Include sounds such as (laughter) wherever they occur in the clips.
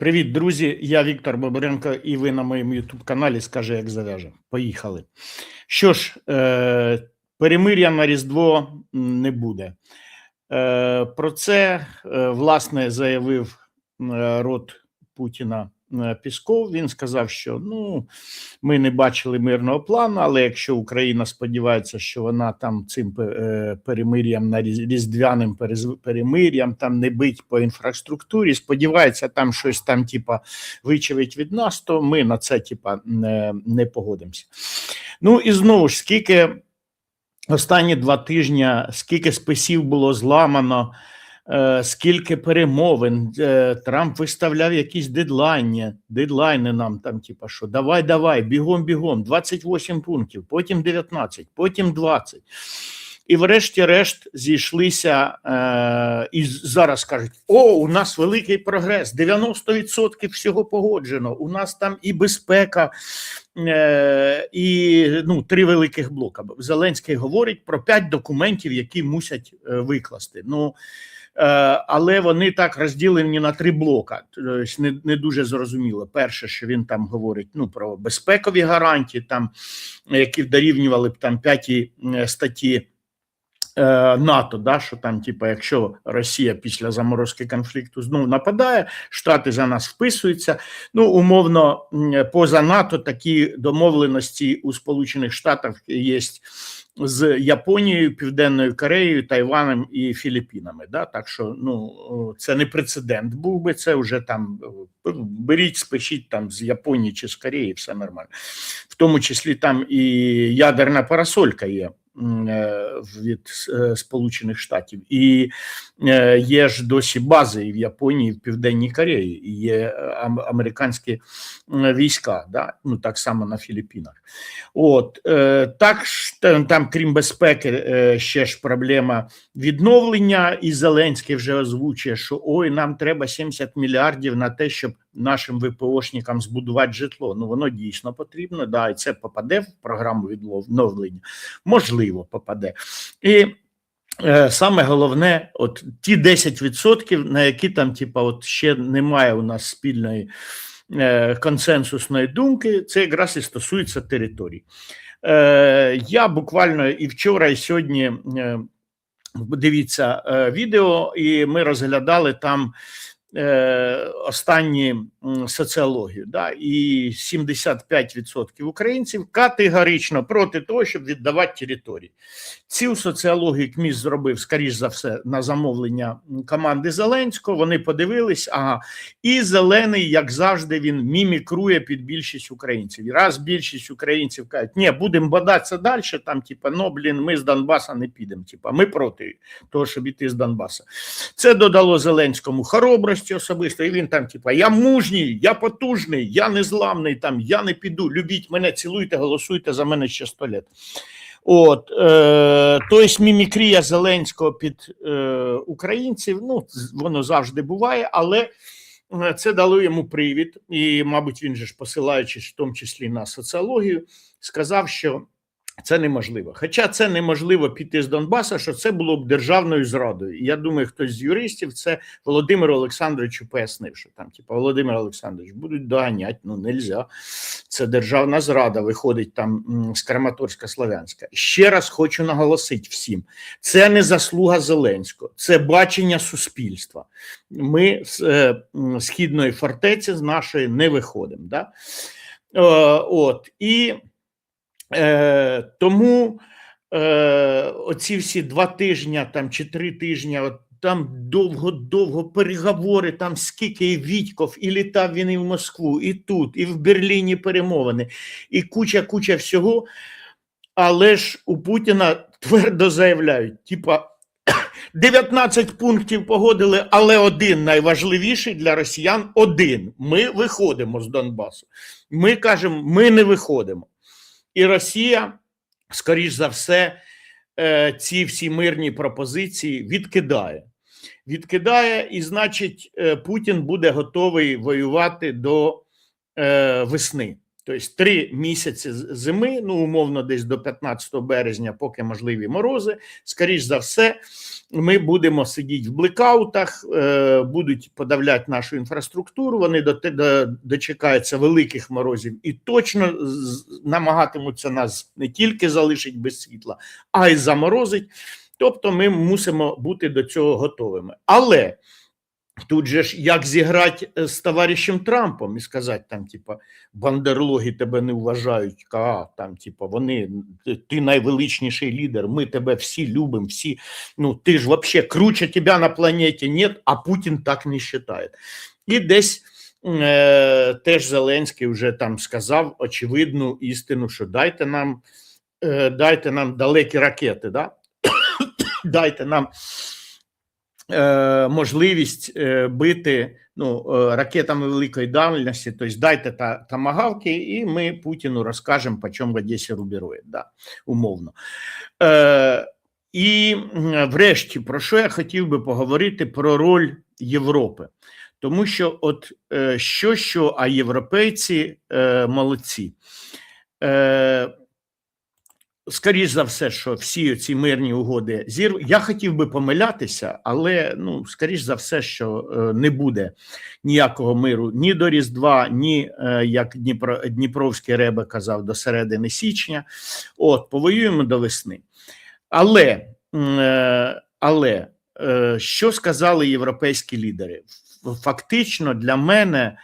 Привіт, друзі! Я Віктор Бобренко, і ви на моєму ютуб-каналі Скаже, як зав'яже. Поїхали. Що ж, е, перемир'я на Різдво не буде. Е, про це е, власне заявив рот Путіна Пісков. Він сказав, що ну ми не бачили мирного плану, але якщо Україна сподівається, що вона там цим е, перемир'ям на різ- різдвяним перемир'ям там не бить по інфраструктурі, сподівається, там щось там, типа, вичавить від нас, то ми на це типа не, не погодимося. Ну і знову ж скільки останні два тижні, скільки списів було зламано. Е, Скільки перемовин е, Трамп виставляв якісь дедлайни, дедлайни нам там, типа, що давай, давай, бігом, бігом, 28 пунктів, потім 19, потім 20. І врешті-решт зійшлися е, і зараз кажуть: о, у нас великий прогрес, 90% всього погоджено. У нас там і безпека, і ну, три великих блока. Зеленський говорить про п'ять документів, які мусять викласти. Ну, але вони так розділені на три блока. Тобто не, не дуже зрозуміло. Перше, що він там говорить ну, про безпекові гарантії, там, які дорівнювали б там п'ятій е, статті е, НАТО, да, що там, типу, якщо Росія після заморозки конфлікту знову нападає, Штати за нас вписуються. Ну, умовно, поза НАТО такі домовленості у Сполучених Штатах є з Японією, Південною Кореєю, Тайваном і Філіппінами. Да? Так що ну, це не прецедент був би, це вже там беріть, спишіть там з Японії чи з Кореї, все нормально. В тому числі там і ядерна парасолька є від е, Сполучених Штатів, і е, є ж досі бази і в Японії, і в Південній Кореї, і є е, американські війська, да? ну так само на Філіппінах. От е, так там, крім безпеки, е, ще ж проблема відновлення, і Зеленський вже озвучує, що ой, нам треба 70 мільярдів на те, щоб нашим ВПОшникам збудувати житло. Ну воно дійсно потрібно, да, і це попаде в програму відновлення. Можливо, попаде. І е, саме головне, от ті 10%, на які там, типа, от ще немає у нас спільної е, консенсусної думки, це якраз і стосується територій. Е, я буквально і вчора, і сьогодні е, дивіться е, відео, і ми розглядали там останні соціологію. Да, і 75% українців категорично проти того, щоб віддавати території. Цю соціологію КМІС зробив, скоріш за все, на замовлення команди Зеленського. Вони подивились, ага, і зелений, як завжди, він мімікрує під більшість українців. І раз більшість українців кажуть, ні, будемо бодатися далі, там, типа, ну, блін, ми з Донбаса не підемо. Типа, ми проти того, щоб іти з Донбаса. Це додало Зеленському хоробрості особисто, і він там, типа, я мужній, я потужний, я незламний, там, я не піду, любіть мене, цілуйте, голосуйте за мене ще сто літ. От, е, тобто мімікрія Зеленського під е, українців, ну, воно завжди буває, але е, це дало йому привід, і, мабуть, він же ж посилаючись в тому числі на соціологію, сказав, що це неможливо. Хоча це неможливо піти з Донбаса, що це було б державною зрадою. Я думаю, хтось з юристів це Володимиру Олександровичу пояснив, що там, типу, Володимир Олександрович, будуть доганяти, ну нельзя. Це державна зрада, виходить там з Краматорська Слов'янська. Ще раз хочу наголосити всім: це не заслуга Зеленського, це бачення суспільства. Ми з е, східної фортеці з нашої не виходимо. Да? Е, от і Е, тому е, оці всі два тижні там, чи три тижні, от, там довго-довго переговори, там скільки і Вітьков, і літав він і в Москву, і тут, і в Берліні перемовини, і куча-куча всього. Але ж у Путіна твердо заявляють: типа (coughs) 19 пунктів погодили, але один найважливіший для росіян один. Ми виходимо з Донбасу. Ми кажемо, ми не виходимо. І Росія, скоріш за все, е, ці всі мирні пропозиції відкидає. Відкидає, і значить, е, Путін буде готовий воювати до е, весни. Тобто три місяці зими, ну умовно, десь до 15 березня, поки можливі морози. Скоріш за все, ми будемо сидіти в блекаутах, е, будуть подавляти нашу інфраструктуру. Вони до, до, дочекаються великих морозів і точно з- намагатимуться нас не тільки залишити без світла, а й заморозить. Тобто, ми мусимо бути до цього готовими. Але тут же ж як зіграти е, з товаришем Трампом і сказати там, типа, бандерлоги тебе не вважають, а там, типа, вони ти- найвеличніший лідер, ми тебе всі любимо, всі. Ну ти ж вообще круче тебе на планеті нет, а Путін так не вважає. І десь е, теж Зеленський вже там сказав очевидну істину, що дайте нам, е, дайте нам далекі ракети, да? (coughs) дайте нам е, можливість е, бити ну, е, ракетами великої дальності, тобто дайте та, тамагавки, і ми Путіну розкажемо, по чому в Одесі рубірує, да, умовно. Е, і врешті, про що я хотів би поговорити про роль Європи. Тому що, от що, що, а європейці е, молодці. Е, Скоріше за все, що всі ці мирні угоди зір. Я хотів би помилятися, але ну, скоріш за все, що е, не буде ніякого миру ні до Різдва, ні е, як Дніпро, Дніпровський Ребе казав, до середини січня. От, повоюємо до весни. Але, е, але що сказали європейські лідери? Фактично для мене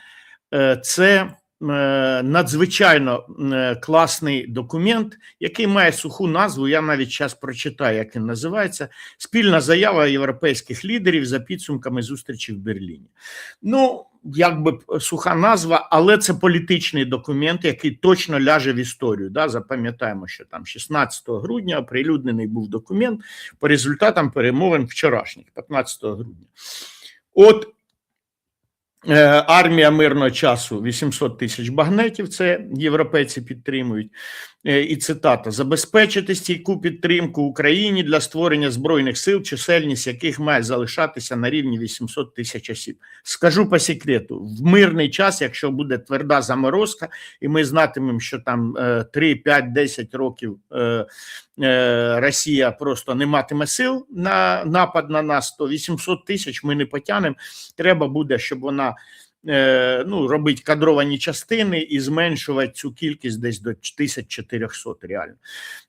це надзвичайно е, класний документ, який має суху назву. Я навіть час прочитаю, як він називається. Спільна заява європейських лідерів за підсумками зустрічі в Берліні. Ну, якби б суха назва, але це політичний документ, який точно ляже в історію. Да? Запам'ятаємо, що там 16 грудня оприлюднений був документ по результатам перемовин вчорашніх, 15 грудня. От Е, Армія мирного часу 800 тисяч багнетів. Це європейці підтримують. Е, І цитата: забезпечити стійку підтримку Україні для створення збройних сил, чисельність яких має залишатися на рівні 800 тисяч осіб. Скажу по секрету: в мирний час, якщо буде тверда заморозка, і ми знатимемо, що там е, 3, 5, 10 років е, е, Росія просто не матиме сил на напад на нас, то 800 тисяч ми не потягнемо. Треба буде, щоб вона е, ну, робити кадровані частини і зменшувати цю кількість десь до 1400 реально.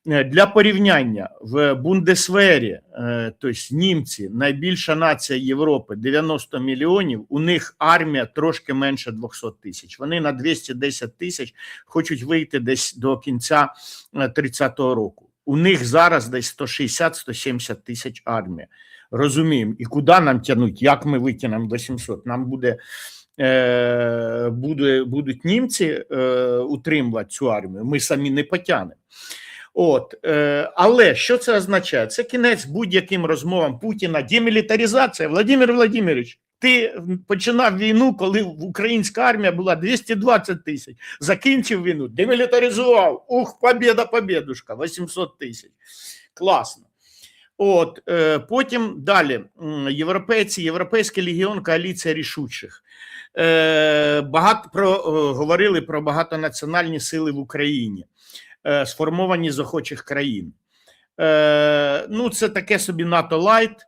Е, Для порівняння в Бундесвері, е, тобто німці, найбільша нація Європи, 90 мільйонів, у них армія трошки менше 200 тисяч. Вони на 210 тисяч хочуть вийти десь до кінця 30-го року. У них зараз десь 160-170 тисяч армія. Розуміємо, і куди нам тягнуть, як ми витягнемо до 700? Нам буде, е, буде будуть німці е, утримувати цю армію. Ми самі не потягнемо. От, е, але що це означає? Це кінець будь-яким розмовам Путіна. Демілітаризація. Владимир Владимирович, ти починав війну, коли українська армія була 220 тисяч. Закінчив війну, демілітаризував. Ух, побєда, побєдушка, 800 тисяч. Класно. От е, потім далі європейці, Європейський легіон, коаліція рішучих. Е, багато про е, говорили про багатонаціональні сили в Україні, сформовані з охочих країн. Ну, це таке собі НАТО Лайт.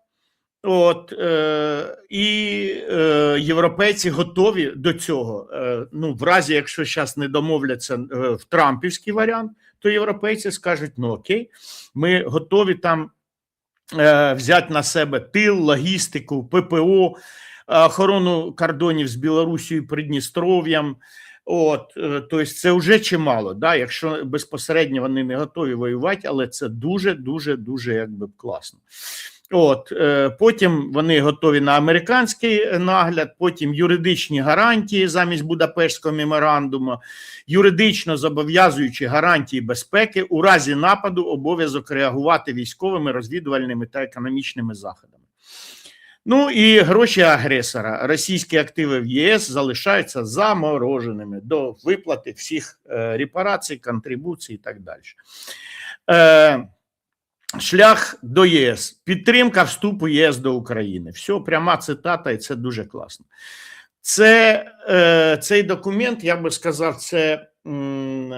От е, і е, європейці готові до цього. Е, ну, в разі, якщо зараз не домовляться е, в Трампівський варіант, то європейці скажуть: ну окей, ми готові там е, взяти на себе тил, логістику, ППО, охорону кордонів з Білорусією, Придністров'ям. От, е, тобто, це вже чимало, да, якщо безпосередньо вони не готові воювати, але це дуже, дуже, дуже якби класно. От е, потім вони готові на американський нагляд, потім юридичні гарантії замість Будапештського меморандуму, юридично зобов'язуючі гарантії безпеки у разі нападу обов'язок реагувати військовими, розвідувальними та економічними заходами. Ну і гроші агресора. Російські активи в ЄС залишаються замороженими до виплати всіх е, репарацій, контрибуцій і так далі. Шлях до ЄС, підтримка вступу ЄС до України. Все, пряма цитата, і це дуже класно. Це е, цей документ, я би сказав, це м,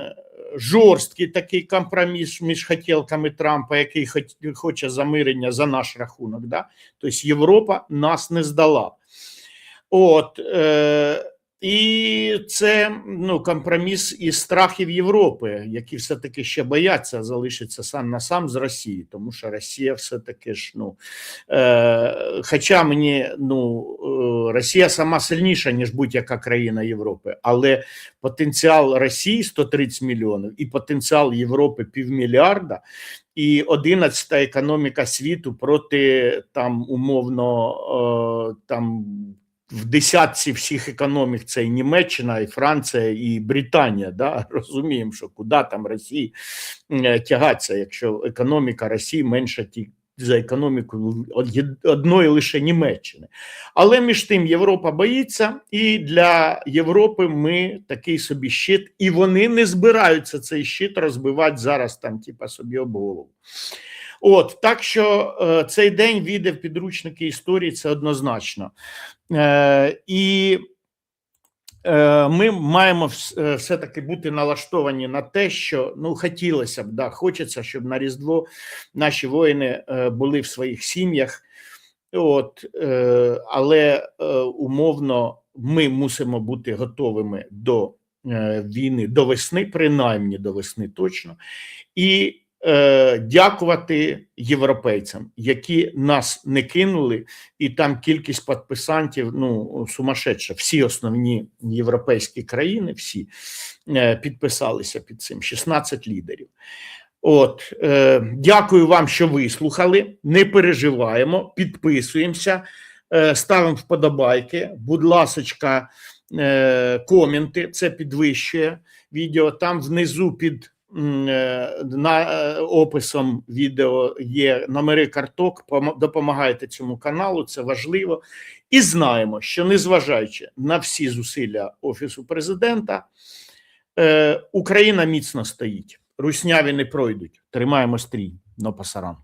жорсткий такий компроміс між хотілками Трампа, який хоч- хоче замирення за наш рахунок. Да? Тобто Європа нас не здала. От, е, і це ну, компроміс із страхів Європи, які все-таки ще бояться залишитися сам на сам з Росії, тому що Росія все-таки ж, ну, е, хоча мені ну, е, Росія сама сильніша, ніж будь-яка країна Європи, але потенціал Росії 130 мільйонів і потенціал Європи півмільярда, і 11 економіка світу проти там умовно е, там в десятці всіх економік це і Німеччина, і Франція, і Британія. Да? (laughs) Розуміємо, що куди там Росії е, тягатися, якщо економіка Росії менша ті. За економіку одної лише Німеччини. Але між тим Європа боїться, і для Європи ми такий собі щит, і вони не збираються цей щит розбивати зараз там, типа собі об голову. От так що е, цей день війде в підручники історії, це однозначно. Е, і е, ми маємо е, все-таки бути налаштовані на те, що ну хотілося б, да, хочеться, щоб на Різдво наші воїни були в своїх сім'ях. От, але умовно ми мусимо бути готовими до війни до весни, принаймні до весни точно, і е, дякувати європейцям, які нас не кинули, і там кількість підписантів ну сумасшедша. Всі основні європейські країни, всі е, підписалися під цим 16 лідерів. От, е, дякую вам, що вислухали. Не переживаємо, підписуємося, е, ставимо вподобайки. Будь ласочка, е, коменти, це підвищує відео. Там внизу під на, е, описом відео є номери карток. Допомагайте цьому каналу, це важливо. І знаємо, що незважаючи на всі зусилля Офісу президента, е, Україна міцно стоїть. Русняві не пройдуть. Тримаємо стрій. Но пасаран.